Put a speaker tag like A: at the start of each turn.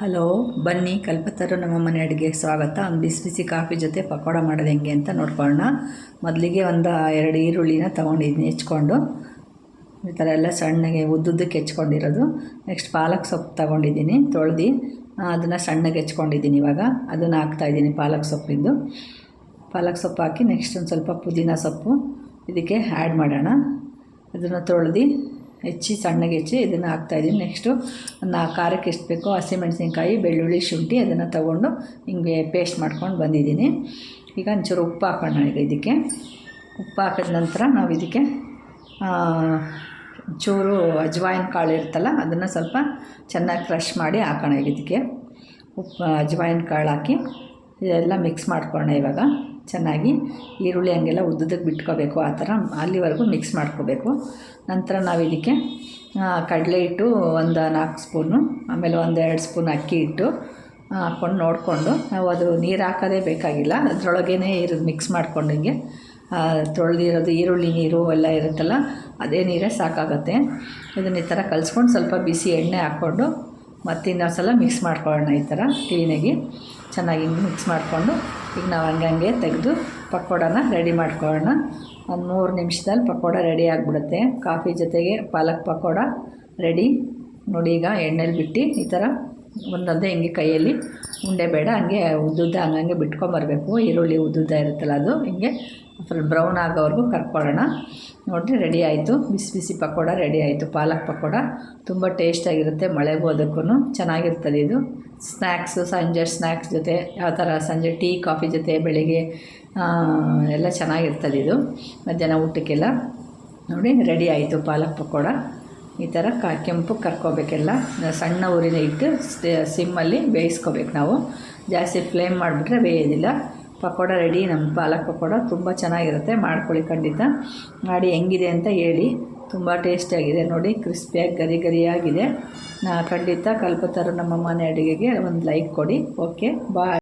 A: Hello, ಬನ್ನಿ, ಕಲ್ಪತರು ನಮ್ಮ ಮನೆ ಅಡುಗೆಗೆ ಸ್ವಾಗತ. ಒಂದು ಬಿಸಿ ಬಿಸಿ ಕಾಫಿ ಜೊತೆ ಪಕೋಡ ಮಾಡೋದು ಹೆಂಗೆ ಅಂತ ನೋಡ್ಕೊಳ್ಳೋಣ. ಮೊದಲಿಗೆ ಒಂದು ಎರಡು ಈರುಳ್ಳಿನ ತೊಗೊಂಡಿದ್ದೀನಿ ಹೆಚ್ಕೊಂಡು. ಈ ಥರ ಎಲ್ಲ ಸಣ್ಣಗೆ ಉದ್ದುದ್ದಕ್ಕೆ ಹೆಚ್ಕೊಂಡಿರೋದು ನೆಕ್ಸ್ಟ್ ಪಾಲಕ್ ಸೊಪ್ಪು ತೊಗೊಂಡಿದ್ದೀನಿ, ತೊಳ್ದು. ಅದನ್ನು ಸಣ್ಣಗೆ ಹೆಚ್ಕೊಂಡಿದ್ದೀನಿ ಇವಾಗ. ಅದನ್ನು ಹಾಕ್ತಾಯಿದ್ದೀನಿ ಪಾಲಕ್ ಸೊಪ್ಪಿಂದು. ಪಾಲಕ್ ಸೊಪ್ಪು ಹಾಕಿ ನೆಕ್ಸ್ಟ್ ಒಂದು ಸ್ವಲ್ಪ ಪುದೀನ ಸೊಪ್ಪು ಇದಕ್ಕೆ ಆ್ಯಡ್ ಮಾಡೋಣ. ಅದನ್ನು ತೊಳ್ದು ಹೆಚ್ಚಿ, ಸಣ್ಣಗೆ ಹೆಚ್ಚಿ ಇದನ್ನು ಹಾಕ್ತಾಯಿದ್ದೀನಿ ನೆಕ್ಸ್ಟು ನಾ ಖಾರಕ್ಕೆ ಎಷ್ಟು ಬೇಕೋ ಹಸಿಮೆಣಸಿನ್ಕಾಯಿ ಬೆಳ್ಳುಳ್ಳಿ, ಶುಂಠಿ ಅದನ್ನು ತೊಗೊಂಡು ಹಿಂಗೆ ಪೇಸ್ಟ್ ಮಾಡ್ಕೊಂಡು ಬಂದಿದ್ದೀನಿ. ಈಗ ಒಂಚೂರು ಉಪ್ಪು ಹಾಕೋಣ ಈಗ ಇದಕ್ಕೆ. ಉಪ್ಪು ಹಾಕಿದ ನಂತರ ನಾವು ಇದಕ್ಕೆ ಚೂರು ಅಜ್ವಾಯಿನ ಕಾಳು ಇರುತ್ತಲ್ಲ, ಅದನ್ನು ಸ್ವಲ್ಪ ಚೆನ್ನಾಗಿ ಕ್ರಷ್ ಮಾಡಿ ಹಾಕೋಣ ಇದಕ್ಕೆ. ಉಪ್ಪು, ಅಜ್ವಾಯಿನ ಕಾಳು ಹಾಕಿ ಇದೆಲ್ಲ ಮಿಕ್ಸ್ ಮಾಡ್ಕೊಳ್ಳೋಣ ಇವಾಗ. ಚೆನ್ನಾಗಿ ಈರುಳ್ಳಿ ಹಂಗೆಲ್ಲ ಉದ್ದದಕ್ಕೆ ಬಿಟ್ಕೋಬೇಕು ಆ ಥರ ಅಲ್ಲಿವರೆಗೂ ಮಿಕ್ಸ್ ಮಾಡ್ಕೋಬೇಕು. ನಂತರ ನಾವು ಇದಕ್ಕೆ ಕಡಲೆ ಹಿಟ್ಟು ಒಂದು ನಾಲ್ಕು ಸ್ಪೂನು, ಆಮೇಲೆ ಒಂದು ಎರಡು ಸ್ಪೂನ್ ಅಕ್ಕಿ ಹಿಟ್ಟು ಹಾಕ್ಕೊಂಡು ನೋಡಿಕೊಂಡು ನಾವು ಅದು ನೀರು ಹಾಕೋದೇ ಬೇಕಾಗಿಲ್ಲ. ಅದರೊಳಗೇ ಇರೋದು ಮಿಕ್ಸ್ ಮಾಡ್ಕೊಂಡು ಹಿಂಗೆ ತೊಳೆದಿರೋದು ಈರುಳ್ಳಿ ನೀರು ಎಲ್ಲ ಇರುತ್ತಲ್ಲ, ಅದೇ ನೀರೇ ಸಾಕಾಗುತ್ತೆ. ಇದನ್ನ ಈ ಥರ ಕಲಿಸ್ಕೊಂಡು ಸ್ವಲ್ಪ ಬಿಸಿ ಎಣ್ಣೆ ಹಾಕ್ಕೊಂಡು ಮತ್ತು ಇನ್ನೊಂದು ಸಲ ಮಿಕ್ಸ್ ಮಾಡ್ಕೊಳ್ಳೋಣ ಈ ಥರ ಕ್ಲೀನಾಗಿ. ಚೆನ್ನಾಗಿ ಮಿಕ್ಸ್ ಮಾಡಿಕೊಂಡು, ಈಗ ನಾವು ಹಂಗಂಗೆ ಹಂಗೆ ತೆಗೆದು ಪಕೋಡನ ರೆಡಿ ಮಾಡ್ಕೊಳ್ಳೋಣ. ಒಂದು ಮೂರು ನಿಮಿಷದಲ್ಲಿ ಪಕೋಡ ರೆಡಿ ಆಗಿಬಿಡುತ್ತೆ. ಕಾಫಿ ಜೊತೆಗೆ ಪಾಲಕ್ ಪಕೋಡ ರೆಡಿ ನೋಡಿ ಈಗ ಎಣ್ಣೆಲಿ ಬಿಟ್ಟು ಈ ಥರ ಒಂದೊಂದೇ ಹಿಂಗೆ ಕೈಯಲ್ಲಿ. ಉಂಡೆ ಬೇಡ, ಹಂಗೆ ಉದ್ದುದ್ದ ಹಂಗಂಗೆ ಬಿಟ್ಕೊಂಬರ್ಬೇಕು. ಈರುಳ್ಳಿ ಉದ್ದುದ್ದ ಇರುತ್ತಲ್ಲ ಅದು, ಹಿಂಗೆ ಫುಲ್ ಬ್ರೌನ್ ಆಗೋವರೆಗೂ ಕರ್ಕೊಳ್ಳೋಣ. ನೋಡಿರಿ ರೆಡಿ ಆಯಿತು. ಬಿಸಿ ಬಿಸಿ ಪಕೋಡ ರೆಡಿ ಆಯಿತು. ಪಾಲಕ್ ಪಕೋಡ ತುಂಬ ಟೇಸ್ಟಾಗಿರುತ್ತೆ ಮಳೆಗೂ ಅದಕ್ಕೂ ಚೆನ್ನಾಗಿರ್ತದೆ ಇದು. ಸ್ನ್ಯಾಕ್ಸು ಸಂಜೆ ಸ್ನ್ಯಾಕ್ಸ್ ಜೊತೆ ಯಾವ ಥರ ಸಂಜೆ ಟೀ, ಕಾಫಿ ಜೊತೆ, ಬೆಳಿಗ್ಗೆ ಎಲ್ಲ ಚೆನ್ನಾಗಿರ್ತದೆ ಇದು. ಮಧ್ಯಾಹ್ನ ಊಟಕ್ಕೆಲ್ಲ. ನೋಡಿ ರೆಡಿ ಆಯಿತು ಪಾಲಕ್ ಪಕೋಡ. ಈ ಥರ ಕ, ಕೆಂಪು ಕರ್ಕೋಬೇಕೆಲ್ಲ. ಸಣ್ಣ ಊರಿನ ಇಟ್ಟು ಸಿಮ್ಮಲ್ಲಿ ಬೇಯಿಸ್ಕೋಬೇಕು ನಾವು. ಜಾಸ್ತಿ ಫ್ಲೇಮ್ ಮಾಡಿಬಿಟ್ರೆ ಬೇಯೋದಿಲ್ಲ. ಪಕೋಡ ರೆಡಿ ನಮ್ಮ ಪಾಲಕ್ ಪಕೋಡ ತುಂಬ ಚೆನ್ನಾಗಿರುತ್ತೆ, ಮಾಡ್ಕೊಳ್ಳಿ ಖಂಡಿತ. ಮಾಡಿ ಹೆಂಗಿದೆ ಅಂತ ಹೇಳಿ, ತುಂಬ ಟೇಸ್ಟಿಯಾಗಿದೆ ನೋಡಿ ಕ್ರಿಸ್ಪಿಯಾಗಿ ಗರಿ ಗರಿಯಾಗಿದೆ. ಖಂಡಿತ ಕಲ್ಪತರು ನಮ್ಮ ಮನೆ ಅಡುಗೆಗೆ ಒಂದು ಲೈಕ್ ಕೊಡಿ ಓಕೆ ಬಾಯ್